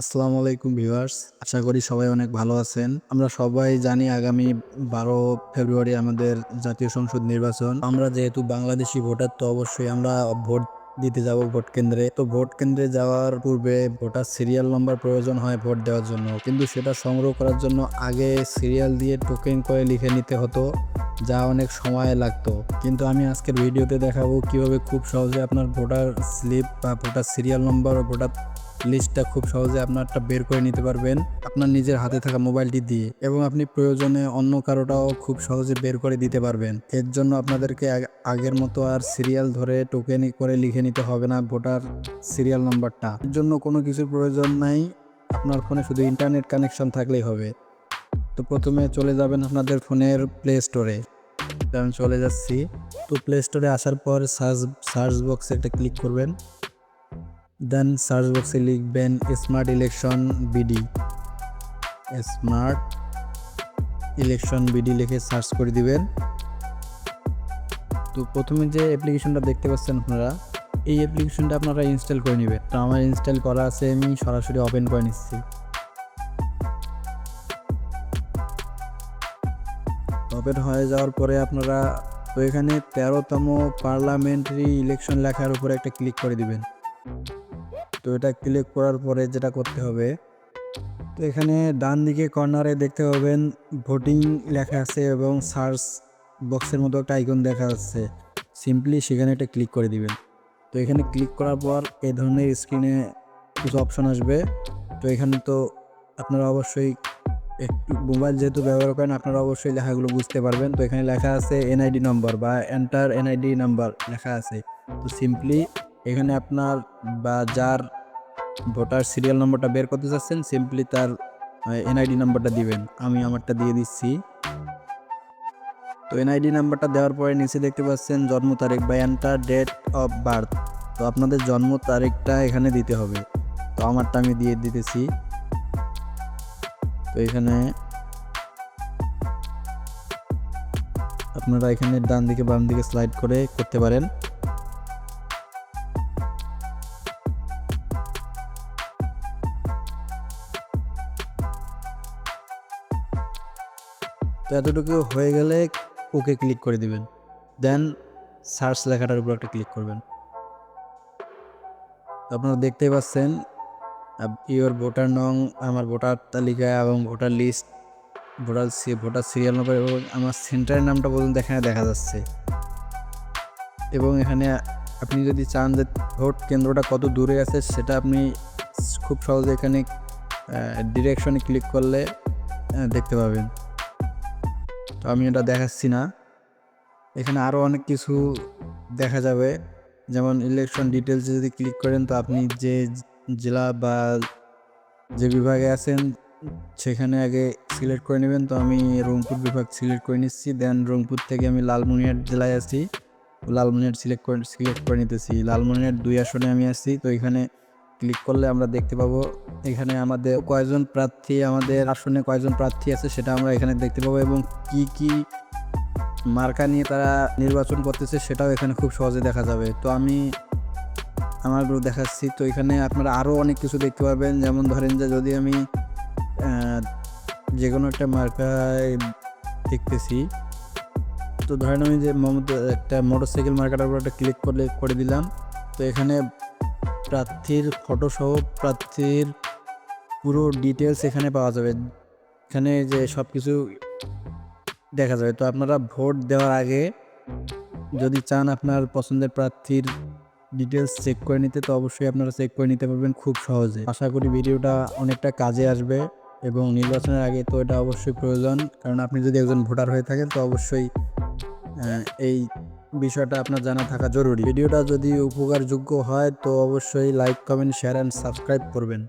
আসসালামু আলাইকুম ভিউয়ার্স, আশা করি সবাই অনেক ভালো আছেন। আমরা সবাই জানি আগামী বারো ফেব্রুয়ারি আমাদের জাতীয় সংসদ নির্বাচন। আমরা যেহেতু বাংলাদেশি ভোটার, তো অবশ্যই আমরা ভোট দিতে যাব ভোট কেন্দ্রে। তো ভোট কেন্দ্রে যাওয়ার পূর্বে ভোটার সিরিয়াল নাম্বার প্রয়োজন হয় ভোট দেওয়ার জন্য। কিন্তু সেটা সংগ্রহ করার জন্য আগে সিরিয়াল দিয়ে টোকেন করে লিখে নিতে হতো, যা অনেক সময় লাগতো। কিন্তু আমি আজকের ভিডিওতে দেখাবো কীভাবে খুব সহজে আপনার ভোটার স্লিপ বা ভোটার সিরিয়াল নম্বর ভোটার লিস্টটা খুব সহজে আপনারটা বের করে নিতে পারবেন আপনার নিজের হাতে থাকা মোবাইলটি দিয়ে এবং আপনি প্রয়োজনে অন্য কারোটাও খুব সহজে বের করে দিতে পারবেন। এর জন্য আপনাদেরকে আগের মতো আর সিরিয়াল ধরে টোকেন করে লিখে নিতে হবে না ভোটার সিরিয়াল নাম্বারটা এর জন্য কোনো কিছুর প্রয়োজন নাই, আপনার ফোনে শুধু ইন্টারনেট কানেকশন থাকলেই হবে। তো প্রথমে চলে যাবেন আপনাদের ফোনের প্লে স্টোরে আমি চলে যাচ্ছি। তো প্লে স্টোরে আসার পর সার্চ সার্চ বক্সে একটা ক্লিক করবেন। দেন সার্চ বক্সে লিখবেন smart election BD. Smart election BD লিখে সার্চ করে দিবেন। তো প্রথমে যে অ্যাপ্লিকেশনটা দেখতে পাচ্ছেন আপনারা, এই অ্যাপ্লিকেশনটা আপনারা ইনস্টল করে নেবেন। তো আমার ইনস্টল করা আছে, আমি সরাসরি ওপেন করে নিচ্ছি। ওপেন হয়ে যাওয়ার পরে আপনারা তো এখানে তেরোতম পার্লামেন্টারি ইলেকশন লেখার উপরে একটা ক্লিক করে দিবেন। তো এটা ক্লিক করার পরে যেটা করতে হবে, তো এখানে ডান দিকে কর্নারে দেখতে পাবেন ভোটিং লেখা আছে এবং সার্চ বক্সের মতো একটা আইকন দেখা যাচ্ছে। সিম্পলি সেখানে একটা ক্লিক করে দিবেন। তো এখানে ক্লিক করার পর এই ধরনের স্ক্রিনে কিছু অপশন আসবে। তো এখানে তো আপনারা অবশ্যই একটু মোবাইল যেহেতু ব্যবহার করেন, আপনারা অবশ্যই লেখাগুলো বুঝতে পারবেন। তো এখানে লেখা আছে এনআইডি নম্বর বা এন্টার এনআইডি নাম্বার লেখা আছে। তো সিম্পলি এখানে আপনার বা যার ভোটার সিরিয়াল নম্বরটা বের করতে চাচ্ছেন সিম্পলি তার এনআইডি নাম্বারটা দিবেন। আমি আমারটা দিয়ে দিচ্ছি। তো এনআইডি নাম্বারটা দেওয়ার পরে নিচে দেখতে পাচ্ছেন জন্ম তারিখ বা এন্টার ডেট অফ বার্থ তো আপনাদের জন্ম তারিখটা এখানে দিতে হবে। তো আমারটা আমি দিয়ে দিতেছি। তো এখানে আপনারা এখানে ডান দিকে বাম দিকে স্লাইড করে করতে পারেন। তো এতটুকু হয়ে গেলে ওকে ক্লিক করে দিবেন। দেন সার্চ লেখাটার উপর একটা ক্লিক করবেন। আপনারা দেখতেই পাচ্ছেন ইওর ভোটার নং, আমার ভোটার তালিকা এবং voter list voter voter serial number এবং আমার সেন্টারের নামটা পর্যন্ত এখানে দেখা যাচ্ছে। এবং এখানে আপনি যদি চান যে ভোট কেন্দ্রটা কত দূরে আছে, সেটা আপনি খুব সহজে এখানে ডিরেকশনে ক্লিক করলে দেখতে পাবেন। তো আমি এটা দেখাচ্ছি না। এখানে আরও অনেক কিছু দেখা যাবে। যেমন ইলেকশন ডিটেলসে যদি ক্লিক করেন, তো আপনি যে জেলা বা যে বিভাগে আছেন, সেখানে আগে সিলেক্ট করে নেবেন। তো আমি রংপুর বিভাগ সিলেক্ট করে নিচ্ছি। দেন রংপুর থেকে আমি লালমনিরহাট জেলায় আছি। লালমনিরহাট সিলেক্ট করে সিলেক্ট করে নিতেছি। লালমনিরহাট দুই আসনে আমি আছি। তো এখানে ক্লিক করলে আমরা দেখতে পাবো এখানে আমাদের কয়জন প্রার্থী, আমাদের আসনে কয়জন প্রার্থী আছে সেটা আমরা এখানে দেখতে পাবো এবং কি কি মার্কা নিয়ে তারা নির্বাচন করতেছে সেটাও এখানে খুব সহজে দেখা যাবে। তো আমি আমারগুলো দেখাচ্ছি। তো এখানে আপনারা আরও অনেক কিছু দেখতে পাবেন যেমন ধরেন যে যদি আমি যে কোনো একটা মার্কায় দেখতেছি, তো ধরেন আমি যে একটা মোটর সাইকেল মার্কাটার উপর একটা ক্লিক করলে, করে দিলাম। তো এখানে প্রার্থীর ফটোসহ প্রার্থীর পুরো ডিটেলস এখানে পাওয়া যাবে। এখানে যে সব কিছু দেখা যাবে। তো আপনারা ভোট দেওয়ার আগে যদি চান আপনার পছন্দের প্রার্থীর ডিটেলস চেক করে নিতে, তো অবশ্যই আপনারা চেক করে নিতে পারবেন খুব সহজে। আশা করি ভিডিওটা অনেকটা কাজে আসবে এবং নির্বাচনের আগে তো এটা অবশ্যই প্রয়োজন। কারণ আপনি যদি একজন ভোটার হয়ে থাকেন, তো অবশ্যই এই বিষয়টা আপনার জানা থাকা জরুরি। ভিডিওটা যদি উপকারযোগ্য হয়, তো অবশ্যই like comment share and subscribe করবেন।